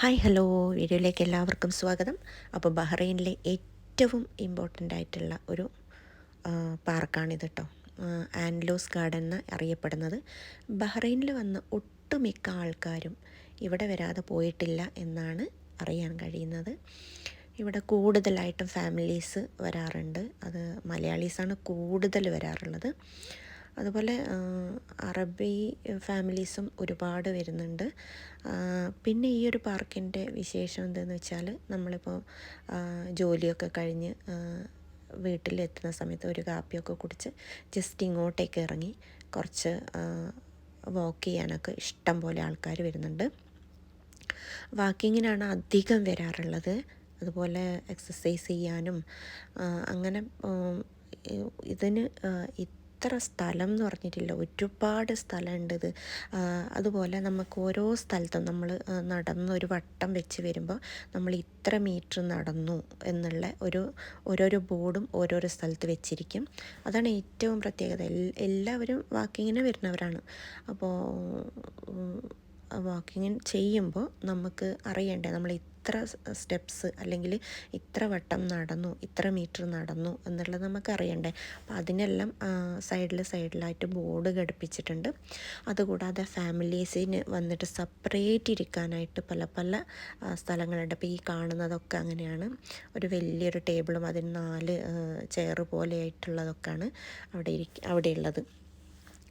Hi hello. വീഡിയോയിലേക്ക് എല്ലാവർക്കും സ്വാഗതം. അപ്പോൾ ബഹ്റൈനിലെ ഏറ്റവും ഇമ്പോർട്ടന്റ് ആയിട്ടുള്ള ഒരു പാർക്കാണിത് കേട്ടോ ആൻലോസ് ഗാർഡൻ എന്ന് അറിയപ്പെടുന്നത്. ബഹ്റൈനിൽ വന്ന് ഒട്ടുമിക്ക ആൾക്കാരും ഇവിടെ വരാതെ പോയിട്ടില്ല എന്നാണ് അറിയാൻ കഴിയുന്നത്. ഇവിടെ കൂടുതലായിട്ടും ഫാമിലീസ് വരാറുണ്ട്. അത് മലയാളീസാണ് കൂടുതൽ വരാറുള്ളത്. അതുപോലെ അറബി ഫാമിലീസും ഒരുപാട് വരുന്നുണ്ട്. പിന്നെ ഈ ഒരു പാർക്കിന്റെ വിശേഷം എന്തെന്ന് വെച്ചാൽ നമ്മളിപ്പോൾ ജോലിയൊക്കെ കഴിഞ്ഞ് വീട്ടിലെത്തുന്ന സമയത്ത് ഒരു കാപ്പിയൊക്കെ കുടിച്ച് ജസ്റ്റ് ഇങ്ങോട്ടേക്ക് ഇറങ്ങി കുറച്ച് വാക്ക് ചെയ്യാനൊക്കെ ഇഷ്ടം പോലെ ആൾക്കാർ വരുന്നുണ്ട്. വാക്കിങ്ങിനാണ് അധികം വരാറുള്ളത്. അതുപോലെ എക്സസൈസ് ചെയ്യാനും അങ്ങനെ ഇതിന് ആ, ഇത്ര സ്ഥലം എന്ന് പറഞ്ഞിട്ടില്ല. ഒരുപാട് സ്ഥലമുണ്ട് ഇത്. അതുപോലെ നമുക്ക് ഓരോ സ്ഥലത്തും നമ്മൾ നടന്ന് ഒരു വട്ടം വെച്ച് വരുമ്പോൾ നമ്മൾ ഇത്ര മീറ്റർ നടന്നു എന്നുള്ള ഒരു ഓരോരോ ബോർഡും ഓരോരോ സ്ഥലത്ത് വെച്ചിരിക്കും. അതാണ് ഏറ്റവും പ്രത്യേകത. എല്ലാവരും വാക്കിങ്ങിന് വരുന്നവരാണ്. അപ്പോൾ വാക്കിങ് ചെയ്യുമ്പോൾ നമുക്ക് അറിയണ്ടേ നമ്മൾ ഇത്ര സ്റ്റെപ്സ് അല്ലെങ്കിൽ ഇത്ര വട്ടം നടന്നു ഇത്ര മീറ്റർ നടന്നു എന്നുള്ളത് നമുക്ക് അറിയണ്ടേ. അപ്പോൾ അതിനെല്ലാം സൈഡിൽ സൈഡിലായിട്ട് ബോർഡ് ഘടിപ്പിച്ചിട്ടുണ്ട്. അതുകൂടാതെ ഫാമിലീസിന് വന്നിട്ട് സെപ്പറേറ്റ് ഇരിക്കാനായിട്ട് പല പല സ്ഥലങ്ങളുണ്ട്. അപ്പോൾ ഈ കാണുന്നതൊക്കെ അങ്ങനെയാണ്. ഒരു വലിയൊരു ടേബിളും അതിന് നാല് ചെയർ പോലെയായിട്ടുള്ളതൊക്കെയാണ് അവിടെ ഇരിക്ക അവിടെയുള്ളത്.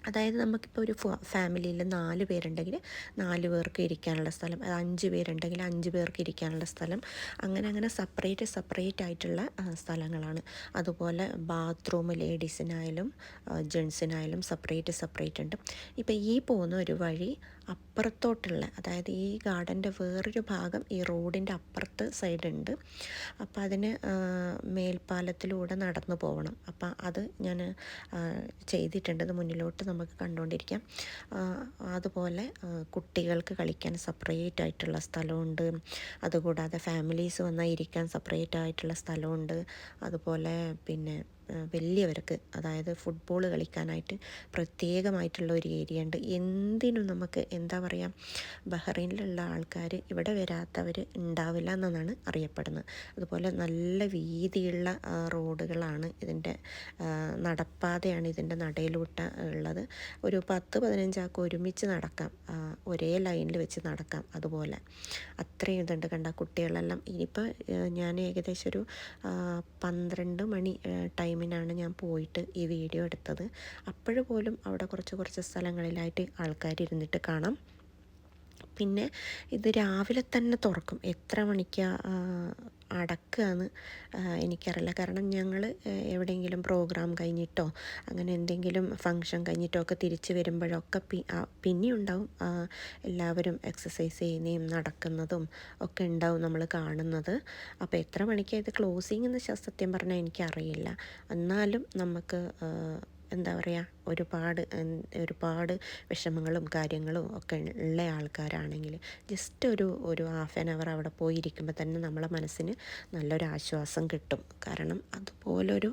അതായത് നമുക്കിപ്പോൾ ഒരു ഫാമിലിയിൽ നാല് പേരുണ്ടെങ്കിൽ നാല് പേർക്ക് ഇരിക്കാനുള്ള സ്ഥലം അത് അഞ്ച് പേരുണ്ടെങ്കിൽ അഞ്ച് പേർക്ക് ഇരിക്കാനുള്ള സ്ഥലം അങ്ങനെ അങ്ങനെ സെപ്പറേറ്റ് സെപ്പറേറ്റ് ആയിട്ടുള്ള സ്ഥലങ്ങളാണ്. അതുപോലെ ബാത്റൂം ലേഡീസിനായാലും ജെൻസിനായാലും സെപ്പറേറ്റ് സെപ്പറേറ്റ് ഉണ്ട്. ഇപ്പോൾ ഈ പോകുന്ന ഒരു വഴി അപ്പുറത്തോട്ടുള്ള അതായത് ഈ ഗാർഡന്റെ വേറൊരു ഭാഗം ഈ റോഡിന്റെ അപ്പുറത്ത് സൈഡുണ്ട് അപ്പോൾ അതിന് മേൽപ്പാലത്തിലൂടെ നടന്നു പോകണം അപ്പം അത് ഞാൻ ചെയ്തിട്ടുണ്ട്. മുന്നിലോട്ട് നമുക്ക് കണ്ടുകൊണ്ടിരിക്കാം. അതുപോലെ കുട്ടികൾക്ക് കളിക്കാൻ സെപ്പറേറ്റ് ആയിട്ടുള്ള സ്ഥലമുണ്ട്. അതുകൂടാതെ ഫാമിലീസ് വന്നാൽ ഇരിക്കാൻ സെപ്പറേറ്റ് ആയിട്ടുള്ള സ്ഥലമുണ്ട്. അതുപോലെ പിന്നെ വലിയവർക്ക് അതായത് ഫുട്ബോൾ കളിക്കാനായിട്ട് പ്രത്യേകമായിട്ടുള്ള ഒരു ഏരിയ ഉണ്ട് എന്തിനും നമുക്ക് എന്താ പറയുക ബഹ്റൈനിലുള്ള ആൾക്കാർ ഇവിടെ വരാത്തവർ ഉണ്ടാവില്ല എന്നാണ് അറിയപ്പെടുന്നത്. അതുപോലെ നല്ല വീതിയുള്ള റോഡുകളാണ് ഇതിന്റെ നടപ്പാതയാണ് ഇതിന്റെ നടയിലൂട്ട് ഉള്ളത്. ഒരു പത്ത് പതിനഞ്ചാൾക്ക് ഒരുമിച്ച് നടക്കാം. ഒരേ ലൈനിൽ വെച്ച് നടക്കാം അതുപോലെ. അത്രയും ഇതുണ്ട് കണ്ട കുട്ടികളെല്ലാം. ഇനിയിപ്പോൾ ഞാൻ ഏകദേശം ഒരു പന്ത്രണ്ട് മണി ആ, ടൈമിനാണ് ഞാൻ പോയിട്ട് ഈ വീഡിയോ എടുത്തത്. അപ്പോഴുപോലും അവിടെ കുറച്ച് കുറച്ച് സ്ഥലങ്ങളിലായിട്ട് ആൾക്കാർ ഇരുന്നിട്ട് കാണാം. പിന്നെ ഇത് രാവിലെ തന്നെ തുറക്കും. എത്ര മണിക്കാണ് അടക്കുകയെന്ന് എനിക്കറിയില്ല. കാരണം ഞങ്ങൾ എവിടെയെങ്കിലും പ്രോഗ്രാം കഴിഞ്ഞിട്ടോ അങ്ങനെ എന്തെങ്കിലും ഫങ്ഷൻ കഴിഞ്ഞിട്ടോ ഒക്കെ തിരിച്ച് വരുമ്പോഴൊക്കെ പി ആ, പിന്നെയും ഉണ്ടാവും എല്ലാവരും എക്സസൈസ് ചെയ്യുന്നതും നടക്കുന്നതും ഒക്കെ ഉണ്ടാവും നമ്മൾ കാണുന്നത്. അപ്പോൾ എത്ര മണിക്കാണ് ഇത് ക്ലോസിങ് എന്ന് സത്യം പറഞ്ഞാൽ എനിക്കറിയില്ല. എന്നാലും നമുക്ക് എന്താ പറയുക ഒരുപാട് ഒരുപാട് വിഷമങ്ങളും കാര്യങ്ങളും ഒക്കെ ഉള്ള ആൾക്കാരാണെങ്കിൽ ജസ്റ്റ് ഒരു ഒരു ഹാഫ് ആൻ അവർ അവിടെ പോയി ഇരിക്കുമ്പോൾ തന്നെ നമ്മളെ മനസ്സിന് നല്ലൊരു ആശ്വാസം കിട്ടും. കാരണം അതുപോലൊരു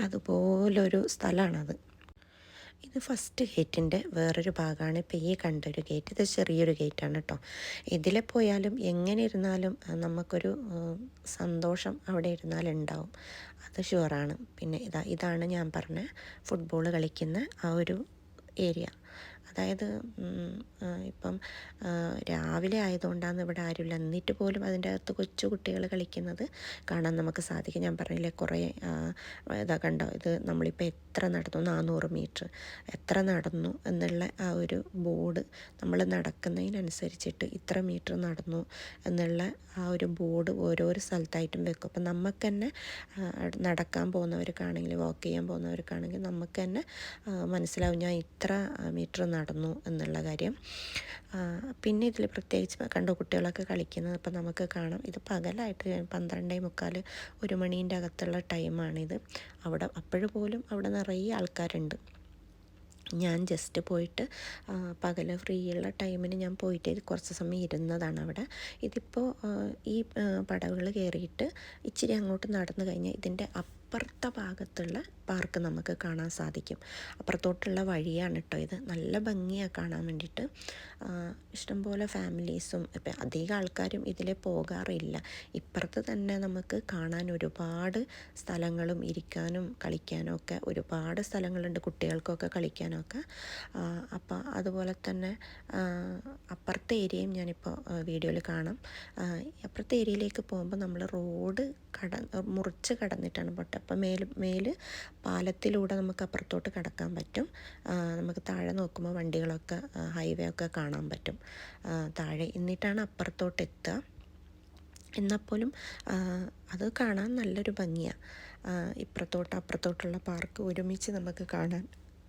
അതുപോലൊരു സ്ഥലമാണത്. ഇത് ഫസ്റ്റ് ഗേറ്റിന്റെ വേറൊരു ഭാഗമാണ്. ഇപ്പോൾ ഈ കണ്ടൊരു ഗേറ്റ് ഇത് ചെറിയൊരു ഗേറ്റാണ് കേട്ടോ ഇതിലെ പോയാലും എങ്ങനെ ഇരുന്നാലും നമുക്കൊരു സന്തോഷം അവിടെ ഇരുന്നാൽ ഉണ്ടാവും അത് ഷുവറാണ് പിന്നെ ഇതാ ഇതാണ് ഞാൻ പറഞ്ഞ ഫുട്ബോൾ കളിക്കുന്ന ആ ഒരു ഏരിയ അതായത് ഇപ്പം രാവിലെ ആയതുകൊണ്ടാണ് ഇവിടെ ആരുമില്ല. എന്നിട്ട് പോലും അതിന്റെ അകത്ത് കൊച്ചു കുട്ടികൾ കളിക്കുന്നത് കാണാൻ നമുക്ക് സാധിക്കും. ഞാൻ പറഞ്ഞില്ലേ കുറേ ഇതാ കണ്ടോ ഇത് നമ്മളിപ്പോൾ എത്ര നടന്നു? നാനൂറ് മീറ്റർ. എത്ര നടന്നു എന്നുള്ള ആ ഒരു ബോർഡ് നമ്മൾ നടക്കുന്നതിനനുസരിച്ചിട്ട് ഇത്ര മീറ്റർ നടന്നു എന്നുള്ള ആ ഒരു ബോർഡ് ഓരോരോ സ്ഥലത്തായിട്ടും വെക്കും. അപ്പം നമുക്ക് തന്നെ നടക്കാൻ പോകുന്നവർക്കാണെങ്കിൽ വാക്ക് ചെയ്യാൻ പോകുന്നവർക്കാണെങ്കിൽ നമുക്ക് തന്നെ മനസ്സിലാവും ഞാൻ ഇത്ര മീറ്റർ നടന്നു എന്നുള്ള കാര്യം. പിന്നെ ഇതിൽ പ്രത്യേകിച്ച് കണ്ടോ കുട്ടികളൊക്കെ കളിക്കുന്നത് അപ്പോൾ നമുക്ക് കാണാം. ഇത് പകലായിട്ട് പന്ത്രണ്ടേ മുക്കാൽ ഒരു മണീന്റെ അകത്തുള്ള ടൈമാണിത്. അവിടെ അപ്പോഴും പോലും അവിടെ നിറയെ ആൾക്കാരുണ്ട്. ഞാൻ ജസ്റ്റ് പോയിട്ട് പകൽ ഉള്ള ടൈമിന് ഞാൻ പോയിട്ട് കുറച്ച് സമയം ഇരുന്നതാണ് അവിടെ. ഇതിപ്പോൾ ഈ പടവുകൾ കയറിയിട്ട് ഇച്ചിരി അങ്ങോട്ട് നടന്നു കഴിഞ്ഞാൽ ഇതിന്റെ അപ്പുറത്തെ ഭാഗത്തുള്ള പാർക്ക് നമുക്ക് കാണാൻ സാധിക്കും. അപ്പുറത്തോട്ടുള്ള വഴിയാണ് കേട്ടോ ഇത്. നല്ല ഭംഗിയാണ് കാണാൻ വേണ്ടിയിട്ട് ഇഷ്ടംപോലെ ഫാമിലീസും ഇപ്പം അധികം ആൾക്കാരും ഇതിൽ പോകാറില്ല. ഇപ്പുറത്ത് തന്നെ നമുക്ക് കാണാൻ ഒരുപാട് സ്ഥലങ്ങളും ഇരിക്കാനും കളിക്കാനും ഒക്കെ ഒരുപാട് സ്ഥലങ്ങളുണ്ട്. കുട്ടികൾക്കൊക്കെ കളിക്കാനൊക്കെ. അപ്പോൾ അതുപോലെ തന്നെ അപ്പുറത്തെ ഏരിയയും ഞാനിപ്പോൾ വീഡിയോയിൽ കാണാം. അപ്പുറത്തെ ഏരിയയിലേക്ക് പോകുമ്പോൾ നമ്മൾ റോഡ് കട മുറിച്ച് കടന്നിട്ടാണ് പോട്ടെ. അപ്പം മേൽ മേൽ പാലത്തിലൂടെ നമുക്ക് അപ്പുറത്തോട്ട് കടക്കാൻ പറ്റും. നമുക്ക് താഴെ നോക്കുമ്പോൾ വണ്ടികളൊക്കെ ഹൈവേ ഒക്കെ കാണാൻ പറ്റും. താഴെ എന്നിട്ടാണ് അപ്പുറത്തോട്ട് എത്തുക. എന്നാൽ അത് കാണാൻ നല്ലൊരു ഭംഗിയാണ് ഇപ്പുറത്തോട്ട് അപ്പുറത്തോട്ടുള്ള പാർക്ക് ഒരുമിച്ച് നമുക്ക് കാണാൻ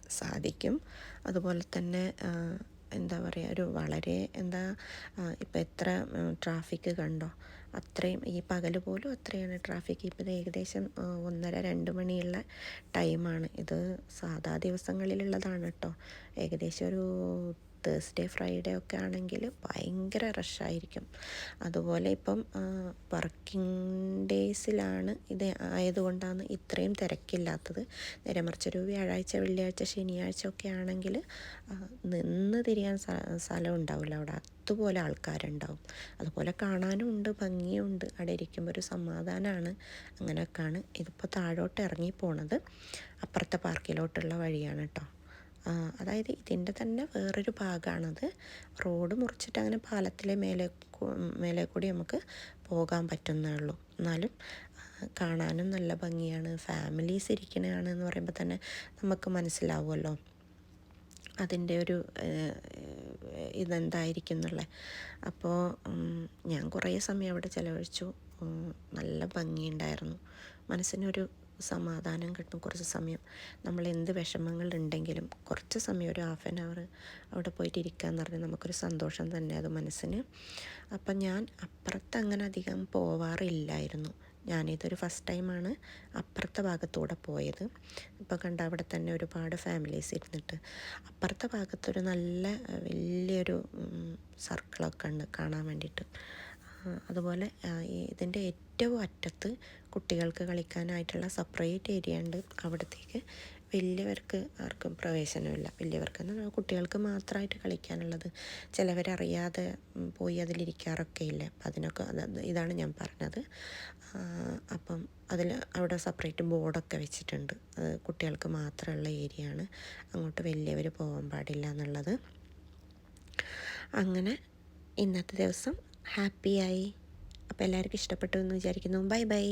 സാധിക്കും. അതുപോലെ തന്നെ എന്താ പറയുക ഒരു വളരെ എന്താ ഇപ്പം എത്ര ട്രാഫിക് കണ്ടോ? അത്രയും ഈ പകൽ പോലും അത്രയാണ് ട്രാഫിക്. ഇപ്പം ഏകദേശം ഒന്നര രണ്ട് മണിയുള്ള ടൈമാണ്. ഇത് സാധാ ദിവസങ്ങളിലുള്ളതാണ് കേട്ടോ. ഏകദേശം ഒരു തേഴ്സ്ഡേ ഫ്രൈഡേ ഒക്കെ ആണെങ്കിൽ ഭയങ്കര റഷായിരിക്കും അതുപോലെ ഇപ്പം വർക്കിംഗ് ഡേയ്സിലാണ് ഇത് ആയതുകൊണ്ടാണ് ഇത്രയും തിരക്കില്ലാത്തത്. നേരെ മറിച്ചൊരു വ്യാഴാഴ്ച വെള്ളിയാഴ്ച ശനിയാഴ്ച ഒക്കെ ആണെങ്കിൽ നിന്ന് തിരിയാൻ സ്ഥലം ഉണ്ടാവില്ല. അവിടെ അതുപോലെ ആൾക്കാരുണ്ടാവും. അതുപോലെ കാണാനും ഉണ്ട് ഭംഗിയുണ്ട്. അവിടെ ഇരിക്കുമ്പോൾ ഒരു സമാധാനമാണ് അങ്ങനെയൊക്കെയാണ് ഇതിപ്പോൾ താഴോട്ട് ഇറങ്ങി പോണത് അപ്പുറത്തെ പാർക്കിലോട്ടുള്ള വഴിയാണ് കേട്ടോ അതായത് ഇതിന്റെ തന്നെ വേറൊരു ഭാഗമാണത് റോഡ് മുറിച്ചിട്ട് അങ്ങനെ പാലത്തിലെ മേലെ മേലെ കൂടി നമുക്ക് പോകാൻ പറ്റുന്നേ ഉള്ളൂ എന്നാലും കാണാനും നല്ല ഭംഗിയാണ്. ഫാമിലീസ് ഇരിക്കണതാണ് എന്ന് പറയുമ്പോൾ തന്നെ നമുക്ക് മനസ്സിലാവുമല്ലോ. അതിന്റെ ഒരു ഇതെന്തായിരിക്കും എന്നുള്ളത് അപ്പോൾ ഞാൻ കുറേ സമയം അവിടെ ചിലവഴിച്ചു. നല്ല ഭംഗിയുണ്ടായിരുന്നു. മനസ്സിനൊരു സമാധാനം കിട്ടും കുറച്ച് സമയം. നമ്മൾ എന്ത് വിഷമങ്ങൾ ഉണ്ടെങ്കിലും കുറച്ച് സമയം ഒരു ഹാഫ് ആൻ അവർ അവിടെ പോയിട്ട് ഇരിക്കുക എന്ന് പറഞ്ഞാൽ നമുക്കൊരു സന്തോഷം തന്നെ അത് മനസ്സിന്. അപ്പം ഞാൻ അപ്പുറത്ത് അങ്ങനെ അധികം പോവാറില്ലായിരുന്നു. ഞാനിതൊരു ഫസ്റ്റ് ടൈമാണ് അപ്പുറത്തെ ഭാഗത്തൂടെ പോയത്. ഇപ്പോൾ കണ്ട അവിടെ തന്നെ ഒരുപാട് ഫാമിലീസ് ഇരുന്നിട്ട്. അപ്പുറത്തെ ഭാഗത്തൊരു നല്ല വലിയൊരു സർക്കിളൊക്കെ ഉണ്ട് കാണാൻ വേണ്ടിയിട്ട്. അതുപോലെ ഇതിന്റെ ഏറ്റവും അറ്റത്ത് കുട്ടികൾക്ക് കളിക്കാനായിട്ടുള്ള സെപ്പറേറ്റ് ഏരിയ ഉണ്ട്. അവിടത്തേക്ക് വലിയവർക്ക് ആർക്കും പ്രവേശനമില്ല. വലിയവർക്ക് കുട്ടികൾക്ക് മാത്രമായിട്ട് കളിക്കാനുള്ളത്. ചിലവരറിയാതെ പോയി അതിലിരിക്കാറൊക്കെ ഇല്ലേ. അപ്പം അതിനൊക്കെ ഇതാണ് ഞാൻ പറഞ്ഞത്. അപ്പം അതിൽ അവിടെ സെപ്പറേറ്റ് ബോർഡൊക്കെ വെച്ചിട്ടുണ്ട്. അത് കുട്ടികൾക്ക് മാത്രമുള്ള ഏരിയ ആണ്. അങ്ങോട്ട് വലിയവർ പോകാൻ പാടില്ല എന്നുള്ളത്. അങ്ങനെ ഇന്നത്തെ ദിവസം ഹാപ്പിയായി. അപ്പോൾ എല്ലാവർക്കും ഇഷ്ടപ്പെട്ടു എന്ന് വിചാരിക്കുന്നു. Bye bye.